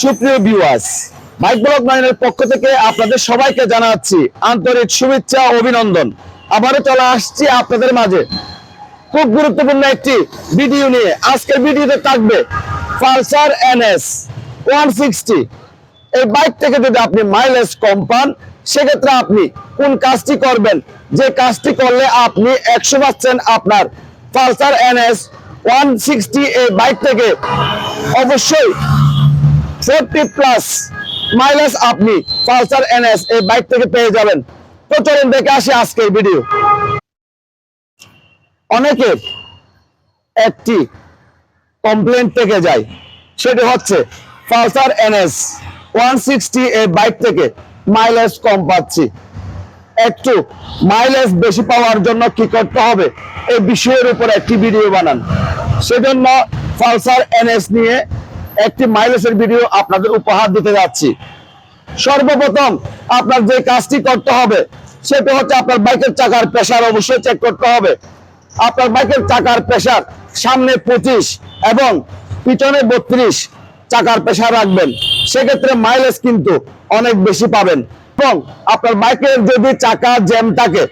সুপ্রিয় viewers bike blog নাইনের পক্ষ থেকে আপনাদের সবাইকে জানাচ্ছি আন্তরিক শুভেচ্ছা অভিনন্দন। আবারও চলে আসছি আপনাদের মাঝে। খুব গুরুত্বপূর্ণ একটি ভিডিও নিয়ে। আজকের ভিডিওতে থাকবে পালসার এনএস ওয়ান সিক্সটি এই বাইক থেকে যদি আপনি মাইলেজ কম পান, সেক্ষেত্রে আপনি কোন কাজটি করবেন? যে কাজটি করলে আপনি একশো পাচ্ছেন আপনার পালসার এনএস ওয়ান সিক্সটি এই বাইক থেকে অবশ্যই ফোরটি প্লাস মাইলেজ আপনি পালসার এনএস এই বাইক থেকে পেয়ে যাবেন। তো চলুন দেখে আসি আজকের ভিডিও একটি কমপ্লেন থেকে যায়। সেটি হচ্ছে পালসার এনএস ওয়ান সিক্সটি এই বাইক থেকে মাইলেজ কম পাচ্ছি। একটু মাইলেজ বেশি পাওয়ার জন্য কি করতে হবে? এই বিষয়ের উপর একটি ভিডিও বানান। সেজন্য পালসার এনএস নিয়ে একটি মাইলেজের ভিডিও আপনাদের উপহার দিতে যাচ্ছি। সর্বপ্রথম আপনার যে কাজটি করতে হবে, সেটা হচ্ছে আপনার বাইকের চাকার প্রেসার অবশ্যই চেক করতে হবে। আপনার বাইকের চাকার প্রেসার সামনে পঁচিশ এবং পিছনে বত্রিশ চাকার প্রেসার রাখবেন। সেক্ষেত্রে মাইলেজ কিন্তু অনেক বেশি পাবেন। এবং আপনার বাইকের যদি চাকা জ্যাম থাকে,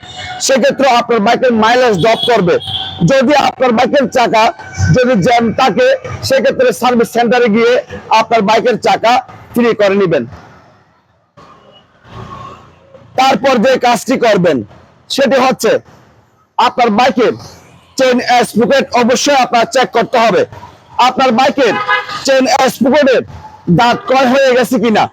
সেক্ষেত্রে আপনার বাইকের মাইলেজ ড্রপ করবে। যদি আপনার বাইকের চাকা যদি জ্যাম থাকে, সেক্ষেত্রে সার্ভিস সেন্টারে গিয়ে আপনার বাইকের চাকা ফ্রি করে নেবেন। তারপর যে কাজটি করবেন, সেটি হচ্ছে আপনার বাইকের চেন স্পুকেট অবশ্যই আপনার চেক করতে হবে। আপনার বাইকের চেন স্পুকেটের দাঁত কয় হয়ে গেছে কিনা?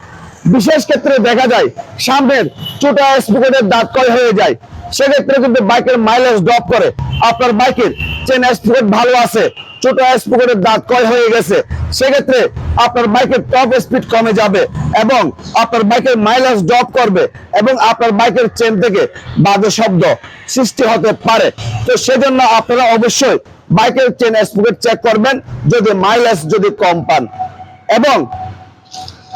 বিশেষ ক্ষেত্রে দেখা যায়, সামনের ছোট স্পুকেটের দাঁত কয় হয়ে যায়? সেক্ষেত্রে কিন্তু বাইকের মাইলেজ ড্রপ করে। আপনার বাইকের চেন স্পুকেট ভালো আছে, ছোট স্পুকেটের দাঁত কয় হয়ে গেছে। সেক্ষেত্রে আপনার বাইকের টপ স্পিড কমে যাবে এবং আপনার বাইকের মাইলেজ ড্রপ করবে এবং আপনার বাইকের চেন থেকে বাজে শব্দ সৃষ্টি হতে পারে। তো সেজন্য আপনারা অবশ্যই বাইকের চেন স্পুকেট চেক করবেন, যদি মাইলেজ যদি কম পান। এবং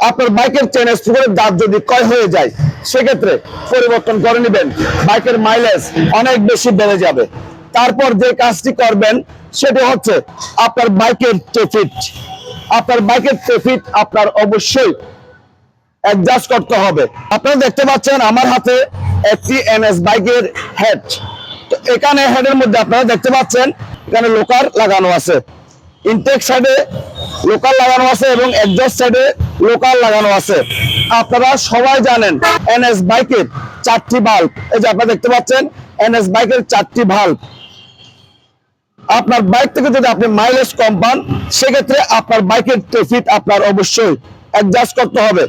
আপনার বাইকের চেন স্পুকেটের দাঁত যদি কয় হয়ে যায় সেক্ষেত্রে পরিবর্তন করে নেবেন। বাইকের মাইলেজ অনেক বেশি বেড়ে যাবে। তারপর যে কাজটি করবেন, সেটি হচ্ছে আপনার বাইকের ট্রেফিট আপনার বাইকের ট্রেফিট আপনার অবশ্যই অ্যাডজাস্ট করতে হবে। আপনারা দেখতে পাচ্ছেন আমার হাতে একটি এনএস বাইকের হেড তো এখানে হেডের মধ্যে আপনারা দেখতে পাচ্ছেন, এখানে লোকার লাগানো আছে। ইনটেক সাইডে লোকাল লাগানো আছে এবং এক্সস্ট সাইডে লোকাল লাগানো আছে। আপনারা সবাই জানেন, এনএস বাইকের চারটি বাল্ব এই যে আপনারা দেখতে পাচ্ছেন, এনএস বাইকের চারটি বাল্ব আপনার বাইক থেকে যদি আপনি মাইলেজ কম পান, সেক্ষেত্রে আপনার বাইকের ট্রেফিট আপনার অবশ্যই অ্যাডজাস্ট করতে হবে।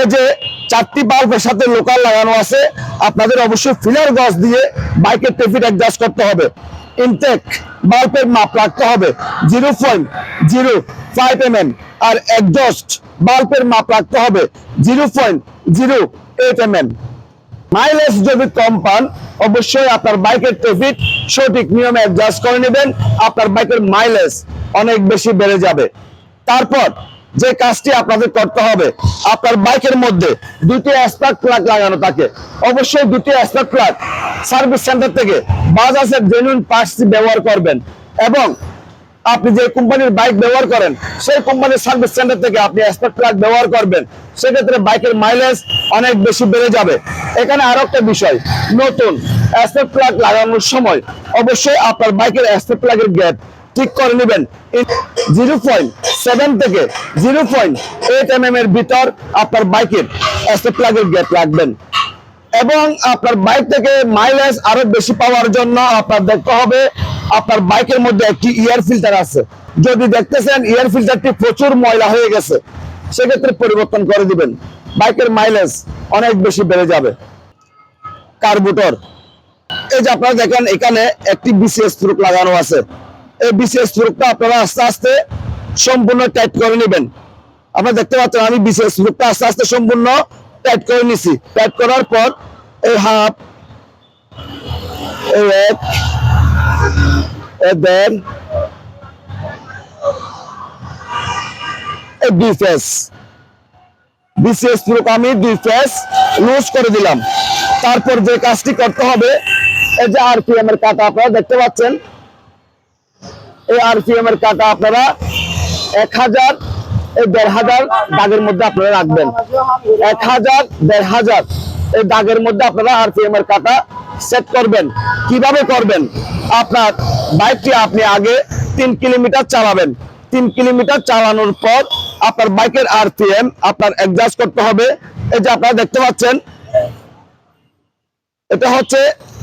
এই যে চারটি বাল্বের সাথে লোকাল লাগানো আছে, আপনাদের অবশ্যই ফিলার গজ দিয়ে বাইকের ট্রেফিট অ্যাডজাস্ট করতে হবে। ইনটেক বাল্বের মাপ রাখতে হবে। Zero point zero five M M আর একজস্ট বাল্বের মাপ রাখতে হবে। Zero point zero eight M M mileage যদি কম পান, অবশ্যই আপনার বাইকের ট্রাফিক সঠিক নিয়মে অ্যাডজাস্ট করে নেবেন। আপনার বাইকের মাইলেজ অনেক বেশি বেড়ে যাবে। তারপর যে কাজটি আপনাদের করতে হবে, আপনার বাইকের মধ্যে দুটি স্পার্ক প্লাগ লাগানো থাকে। অবশ্যই দুটি স্পার্ক প্লাগ সার্ভিস সেন্টার থেকে বাজাজের জেনুইন পার্টস ব্যবহার করবেন। এবং আপনি যে কোম্পানির বাইক ব্যবহার করেন, সেই কোম্পানির সার্ভিস সেন্টার থেকে আপনি স্পার্ক প্লাগ ব্যবহার করবেন। সেক্ষেত্রে বাইকের মাইলেজ অনেক বেশি বেড়ে যাবে। এখানে আরও একটা বিষয়, নতুন স্পার্ক প্লাগ লাগানোর সময় অবশ্যই আপনার বাইকের স্পার্ক প্লাগের গ্যাপ ঠিক করে নেবেন। জিরো পয়েন্ট সেভেন থেকে zero point eight M M এর ভিতর আপনার বাইকের স্পার্ক প্লাগের গ্যাপ রাখবেন। এবং আপনার বাইক থেকে মাইলেজ আরও বেশি পাওয়ার জন্য আপনার দেখতে হবে, আপনার বাইকের মধ্যে একটি ইয়ার ফিল্টার আছে। যদি দেখতেছেন ইয়ার ফিল্টারটি প্রচুর ময়লা হয়ে গেছে, সেক্ষেত্রে পরিবর্তন করে দিবেন। বাইকের মাইলেজ অনেক বেশি বেড়ে যাবে। কার্বুটর এই যে আপনারা দেখেন, এখানে একটি বিসিএস স্ট্রোক লাগানো আছে। এই বিসিএস স্ট্রোকটা আপনারা আস্তে আস্তে সম্পূর্ণ টাইট করে নেবেন। আপনারা দেখতে পাচ্ছেন, আমি বিসিএস স্ট্রোকটা আস্তে আস্তে সম্পূর্ণ টাইট করে নিছি। টাইট করার পর এই হাফ এই দেড় এই দুই ফেস বিসিএস স্ট্রোক আমি দুই ফেস লুজ করে দিলাম। তারপর যে কাজটি করতে হবে, এই যে আরপিএম এর কাটা আপনারা দেখতে পাচ্ছেন। এই আরপিএম এর কাটা আপনারা এক হাজার, এই দেড় হাজার দাগের মধ্যে আপনারা রাখবেন। এক হাজার, দেড় হাজার। এই দাগের মধ্যে আপনারা আরপিএম এর কাটা সেট করবেন। কীভাবে করবেন? আপনার বাইকটি আপনি আগে তিন কিলোমিটার চালাবেন। তিন কিলোমিটার চালানোর পর আপনার বাইকের আরপিএম আপনার অ্যাডজাস্ট করতে হবে। এই যে আপনারা দেখতে পাচ্ছেন, এটা হচ্ছে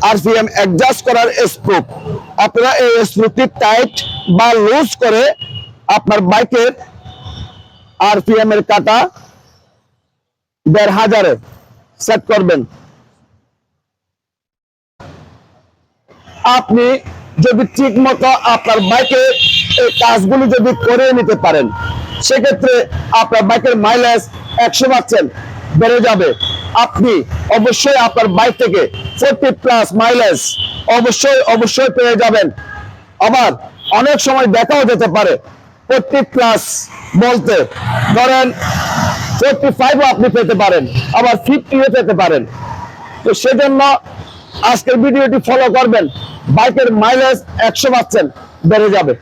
আরপিএম অ্যাডজাস্ট করার স্প্রুপ আপনারা এই স্প্রুপটি টাইট বা লুজ করে আপনার বাইকের আরপিএম এর কাটা দেড় হাজারে সেট করবেন। আপনি যদি ঠিক মতো আপনার বাইকে এই কাজগুলো যদি করে নিতে পারেন, সেক্ষেত্রে আপনার বাইকের মাইলেজ একশো পার্সেন্ট বেড়ে যাবে। আপনি অবশ্যই আপনার বাইক থেকে ফোরটি প্লাস মাইলেজ অবশ্যই অবশ্যই পেয়ে যাবেন। আবার অনেক সময় দেখাও যেতে পারে ফোরটি প্লাস বলতে ধরেন ফোরটি ফাইভও আপনি পেতে পারেন, আবার ফিফটিও পেতে পারেন। তো সেজন্য আজকের ভিডিওটি ফলো করবেন, বাইকের মাইলেজ একশো পার্সেন্ট বেড়ে যাবে।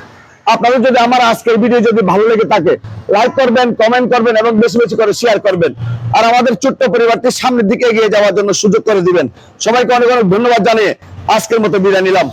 আপনাদের যদি আমার আজকের ভিডিও যদি ভালো লেগে থাকে লাইক করবেন কমেন্ট করবেন এবং বেশি বেশি করে শেয়ার করবেন। আর আমাদের ছোট্ট পরিবারটি সামনের দিকে এগিয়ে যাওয়ার জন্য সুযোগ করে দিবেন। সবাইকে অনেক অনেক ধন্যবাদ জানিয়ে আজকের মতো বিদায় নিলাম।